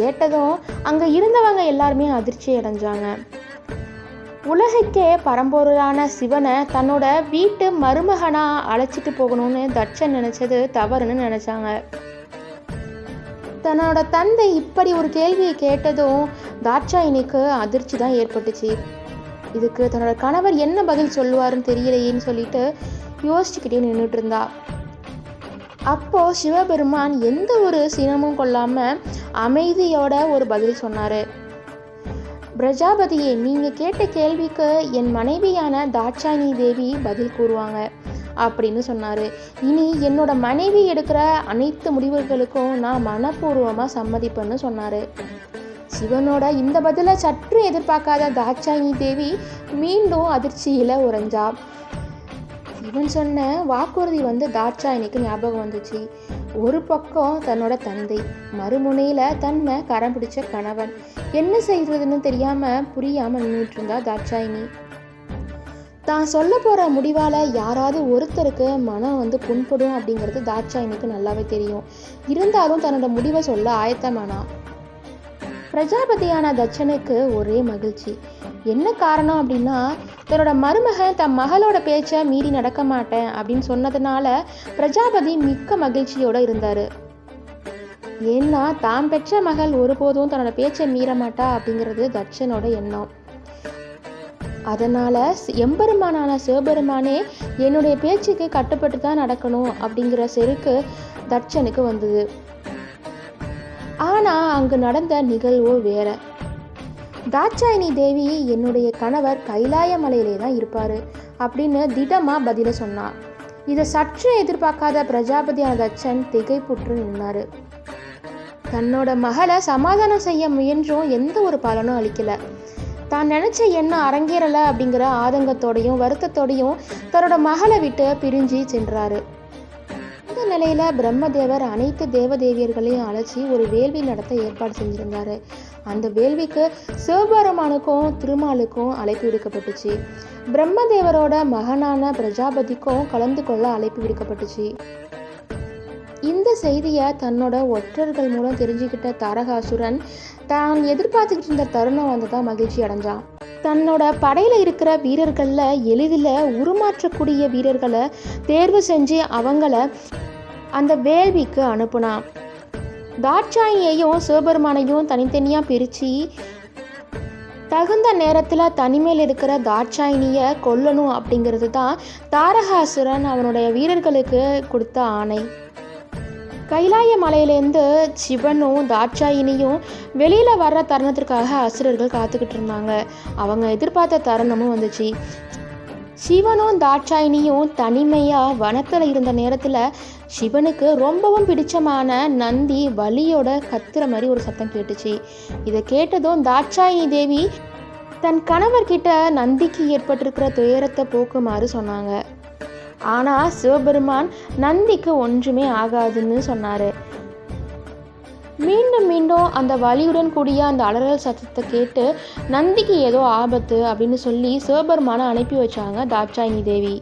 கேட்டதும் அங்கே இருந்தவங்க எல்லாருமே அதிர்ச்சி அடைஞ்சாங்க. உலகுக்கே பரம்பொருளான சிவனை தன்னோட வீட்டு மருமகனா அழைச்சிட்டு போகணும்னு தட்சன் நினைச்சது தவறுன்னு நினைச்சாங்க. தன்னோட தந்தை இப்படி ஒரு கேள்வியை கேட்டதும் தாட்சாயினிக்கு அதிர்ச்சி தான் ஏற்பட்டுச்சு. இதுக்கு தன்னோட கணவர் என்ன பதில் சொல்லுவாருன்னு தெரியலையேன்னு சொல்லிட்டு யோசிச்சுக்கிட்டே நின்றுட்டு இருந்தா. அப்போ சிவபெருமான் எந்த ஒரு சினமும் கொள்ளாம அமைதியோட ஒரு பதில் சொன்னாரு. பிரஜாபதியே நீங்க கேட்ட கேள்விக்கு என் மனைவியான தாட்சாயினி தேவி பதில் கூறுவாங்க அப்படின்னு சொன்னாரு. இனி என்னோட மனைவி எடுக்கிற அனைத்து முடிவுகளுக்கும் நான் மனப்பூர்வமாக சம்மதிப்பேன்னு சொன்னாரு. சிவனோட இந்த பதிலை சற்று எதிர்பார்க்காத தாட்சாயணி தேவி மீண்டும் அதிர்ச்சியில் உறைஞ்சா. இவன் சொன்ன வாக்குறுதி வந்து தாட்சாயினிக்கு ஞாபகம் வந்துச்சு. ஒரு பக்கம் தன்னோட தந்தை மறுமுனையில் தன்னை கரம் பிடிச்ச கணவன். என்ன செய்யறதுன்னு தெரியாம புரியாம நின்றுட்டு இருந்தா தாட்சாயினி தான் சொல்ல போகிற முடிவால் யாராவது ஒருத்தருக்கு மனம் வந்து புண்படும் அப்படிங்கிறது தாட்சாயினிக்கு நல்லாவே தெரியும். இருந்தாலும் தன்னோட முடிவை சொல்ல ஆயத்தமானா. பிரஜாபதியான தட்சனுக்கு ஒரே மகிழ்ச்சி. என்ன காரணம் அப்படின்னா தன்னோட மருமகன் தன் மகளோட பேச்சை மீறி நடக்க மாட்டேன் அப்படின்னு சொன்னதுனால பிரஜாபதி மிக்க மகிழ்ச்சியோடு இருந்தார். ஏன்னா தாம் பெற்ற மகள் ஒருபோதும் தன்னோட பேச்சை மீற மாட்டா அப்படிங்கிறது தட்சனோட எண்ணம். அதனால் எம்பெருமானான சிவபெருமானே என்னுடைய பேச்சுக்கு கட்டுப்பட்டு தான் நடக்கணும் அப்படிங்கிற செருக்கு தட்சனுக்கு வந்தது. ஆனா அங்கு நடந்த நிகழ்வோ வேற. தாட்சாயினி தேவி என்னுடைய கணவர் கைலாய மலையிலே தான் இருப்பாரு அப்படின்னு திடமா பதில சொன்னார் இதை சற்று எதிர்பார்க்காத பிரஜாபதியான தச்சன் திகைப்புற்று நின்னாரு. தன்னோட மகளை சமாதானம் செய்ய முயன்றும் எந்த ஒரு பலனும் அளிக்கல. தான் நினைச்ச என்ன அரங்கேறல அப்படிங்கிற ஆதங்கத்தோடையும் வருத்தத்தோடையும் தன்னோட மகளை விட்டு பிரிஞ்சு சென்றாரு. இந்த நிலையில பிரம்மதேவர் அனைத்து தேவதேவியர்களையும் அழைச்சி ஒரு வேள்வி நடத்த ஏற்பாடு செஞ்சிருந்தாரு. அந்த வேள்விக்கு சிவபெருமானுக்கும் திருமாலுக்கும் அழைப்பு விடுக்கப்பட்டுச்சு. பிரம்மதேவரோட மகனான பிரஜாபதிக்கும் கலந்து கொள்ள அழைப்பு விடுக்கப்பட்டுச்சு. இந்த செய்தியை தன்னோட ஒற்றர்கள் மூலம் தெரிஞ்சுக்கிட்ட தாரகாசுரன் தான் எதிர்பார்த்துக்கிட்டு இருந்த தருணம் வந்துதான் மகிழ்ச்சி அடைஞ்சான். தன்னோட படையில் இருக்கிற வீரர்களில் எளிதில் உருமாற்றக்கூடிய வீரர்களை தேர்வு செஞ்சு அவங்கள அந்த வேள்விக்கு அனுப்புனான். தாட்சாயியையும் சிவபெருமானையும் தனித்தனியாக பிரித்து தகுந்த நேரத்தில் தனிமையில் இருக்கிற தாட்சாயினியை கொல்லணும் அப்படிங்கிறது தான் தாரகாசுரன் அவனுடைய வீரர்களுக்கு கொடுத்த ஆணை. கைலாய மலையிலேருந்து சிவனும் தாட்சாயினியும் வெளியில் வர்ற தருணத்திற்காக அசுரர்கள் காத்துக்கிட்டு இருந்தாங்க. அவங்க எதிர்பார்த்த தருணமும் வந்துச்சு. சிவனும் தாட்சாயினியும் தனிமையாக வனத்தில் இருந்த நேரத்தில் சிவனுக்கு ரொம்பவும் பிடிச்சமான நந்தி வலியோட கத்துற மாதிரி ஒரு சத்தம் கேட்டுச்சு. இதை கேட்டதும் தாட்சாயினி தேவி தன் கணவர்கிட்ட நந்திக்கு ஏற்பட்டிருக்கிற துயரத்தை போக்குமாறு சொன்னாங்க. ஆனால் சிவபெருமான் நந்திக்கு ஒன்றுமே ஆகாதுன்னு சொன்னார். மீண்டும் மீண்டும் அந்த வலியுடன் கூடிய அந்த அலறல் சத்தத்தை கேட்டு நந்திக்கு ஏதோ ஆபத்து அப்படின்னு சொல்லி சிவபெருமானை அனுப்பி வச்சாங்க தாட்சாயினி தேவி.